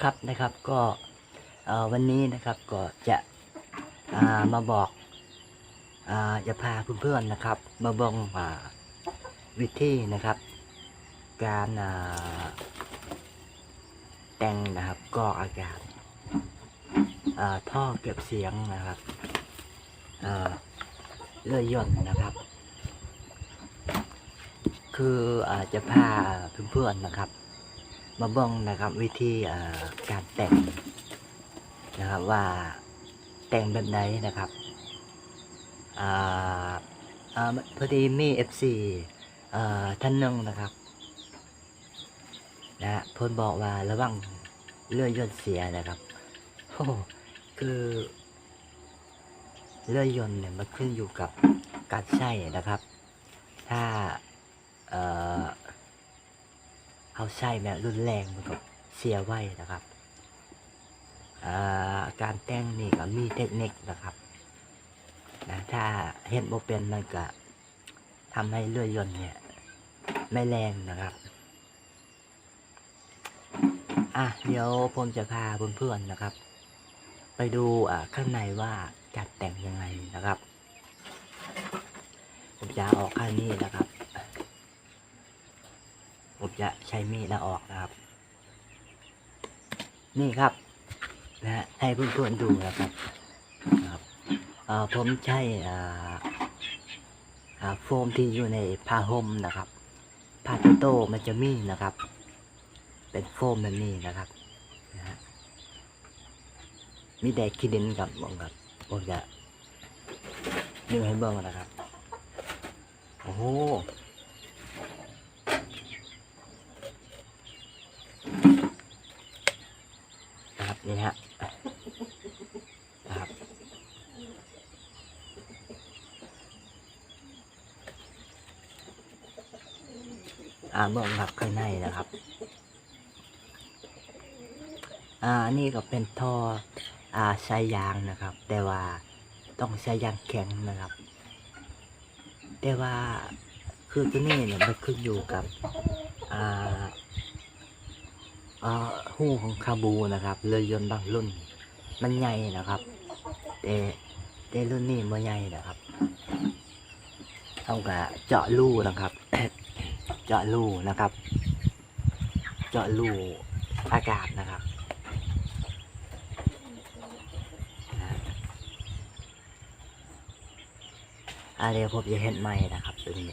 ครับนะครับก็วันนี้นะครับก็จะามาบอกอจะพาเพื่อนๆนะครับ มาบองวิธีนะครับ การาแต่งนะครับกรออากาศาท่อเก็บเสียงนะครับเลื่อยยนต์นะครับ คืออาจะพาเพื่อนๆนะครับ มาบิ่งนะครับวิธีการแต่งนะครับว่าแต่งแบบไหนนะครับออพอดีมี FC อ่าท่านหนึงนะครับนะฮะเพิ่นบอกว่าระวังเลื่อยยนเสียนะครับโอ้คือเลื่อยยนเนี่ยมันขึ้นอยู่กับการใช้นะครับ ถ้าเอ่อ เอาใช้แบบรุนแรงมันก็เสียไว้นะครับาการแต่งนี่ก็มีเทคนิคนะครับนะถ้าเห็นบ่เป็นมันก็ทำให้เลื่อยยนเนี่ยไม่แรงนะครับอะเดี๋ยวผมจะพาเพื่อนๆนะครับ ไปดูอ่าข้างในว่าจัดแต่งยังไงนะครับ ผมจะออกข้างนี้นะครับ ผมจะใช้มีดนะออกนะครับ นี่ครับนะฮะให้เพื่อนๆดูนะครับครับเอ่อผมใช้อ่าโฟมที่อยู่ในผ้าห่มนะครับผ้าโตโต้มันจะมีนะครับ เป็นโฟมแบบนี้นะครับนะฮะมีแดกคิดินกับผมครับผมจะดึงให้เบิ่งนะครับ โอ้โห นี่ฮะนะครับอ่าเบื้องครับข้างในนะครับ อ่านี่ก็เป็นท่ออ่าใช้ยางนะครับ แต่ว่าต้องใช้ยางแข็งนะครับ แต่ว่าคือตัวนี้เนี่ยมันขึ้นอยู่กับอ่า หูของคาบูนะครับเรือยนต์บางรุ่น มันใหญ่นะครับแต่แต่รุ่นนี้ไม่ใหญ่นะครับเอากะเจาะรูนะครับ เจาะรูนะครับ เจาะรูอากาศนะครับนะอ่าเดี๋ยวผมจะเห็นใหม่นะครับตัวนี้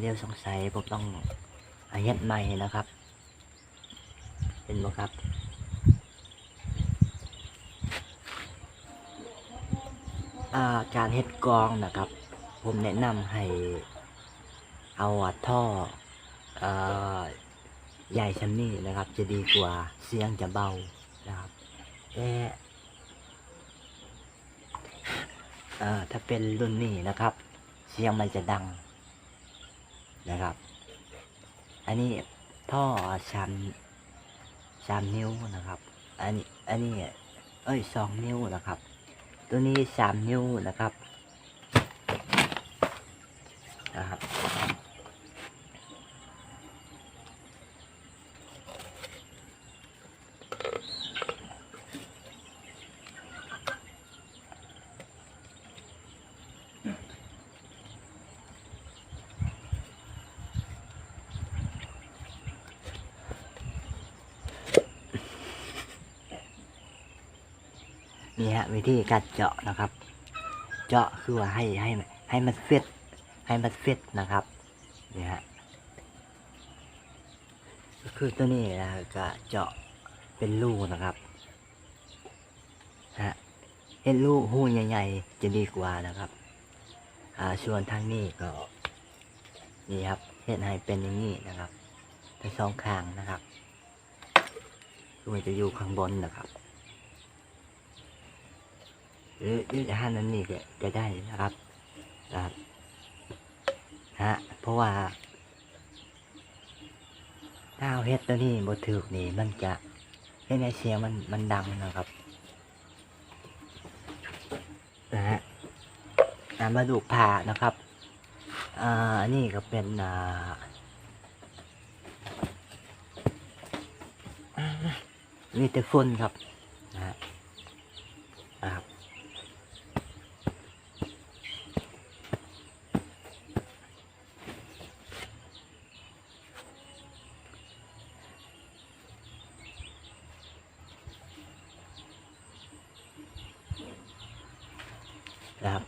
เดี๋ยวสงสัยผมต้องอาเฮ็ดใหม่นะครับเห็นไหมครับาการเฮ็ดกองนะครับ ผมแนะนำให้เอาท่อใหญ่ชั้นนี้นะครับ จะดีกว่าเสียงจะเบานะครับแต่เอ่อถ้าเป็นรุ่นนี้นะครับ เสียงมันจะดัง นะครับ อันนี้ท่อชามชามนิ้วนะครับ อันนี้อันนี้เอ้ยสองนิ้วนะครับ ตัวนี้สามนิ้วนะครับนะครับ นี่ฮะวิธีการเจาะนะครับ เจาะคือว่าให้ให้ให้มันเฟิตให้มันเฟิตนะครับนี่ฮะคือตัวนี้นะก็เจาะเป็นรูนะครับฮะเห็นรูหูใหญ่ๆจะดีกว่านะครับ อ่าส่วนทางนี้ก็นี่ครับเห็นให้เป็นอย่างนี้นะครับทั้งสองข้างนะครับคือมันจะอยู่ข้างบนนะครับ หรือหรือจะห้านั้นนี่ก็จะได้นะครับนะครับฮะเพราะว่าถ้าเอาเฮ็ดตัวนี้บถือนี่มันจะให้ในเสียงมันมันดังนะครับนะฮะมาดูผ่านะครับอ่าอันนี้ก็เป็นอ่ามีแต่ฝุ่นครับนะฮะอ่าครับ นะครับ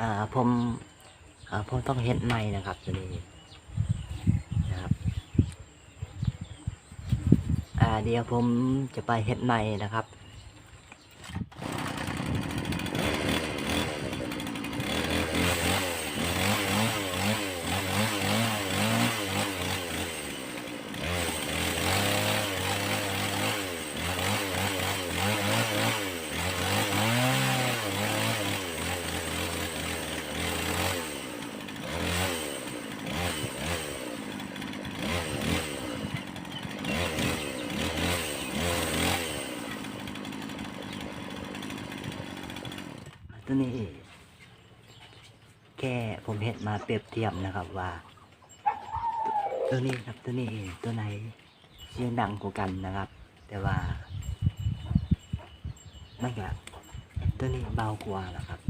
อ่าผมอ่าผมต้องเฮ็ดใหม่นะครับตัวนี้นะครับ อ่า เดี๋ยวผมจะไปเห็ดใหม่นะครับ ตัวนี้แค่ผมเห็นมาเปรียบเทียบนะครับว่า ตัวนี้ครับตัวนี้ตัวไหนเสียงดังกว่ากันนะครับ แต่ว่าไม่ก็ตัวนี้เบากว่านะครับ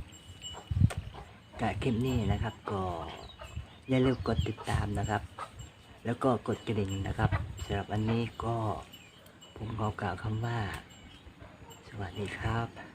กับคลิปนี้นะครับ ก็อย่าลืมกดติดตามนะครับ แล้วก็กดกระดิ่งนะครับสำหรับอันนี้ก็ผมขอกล่าวคำว่า สวัสดีครับ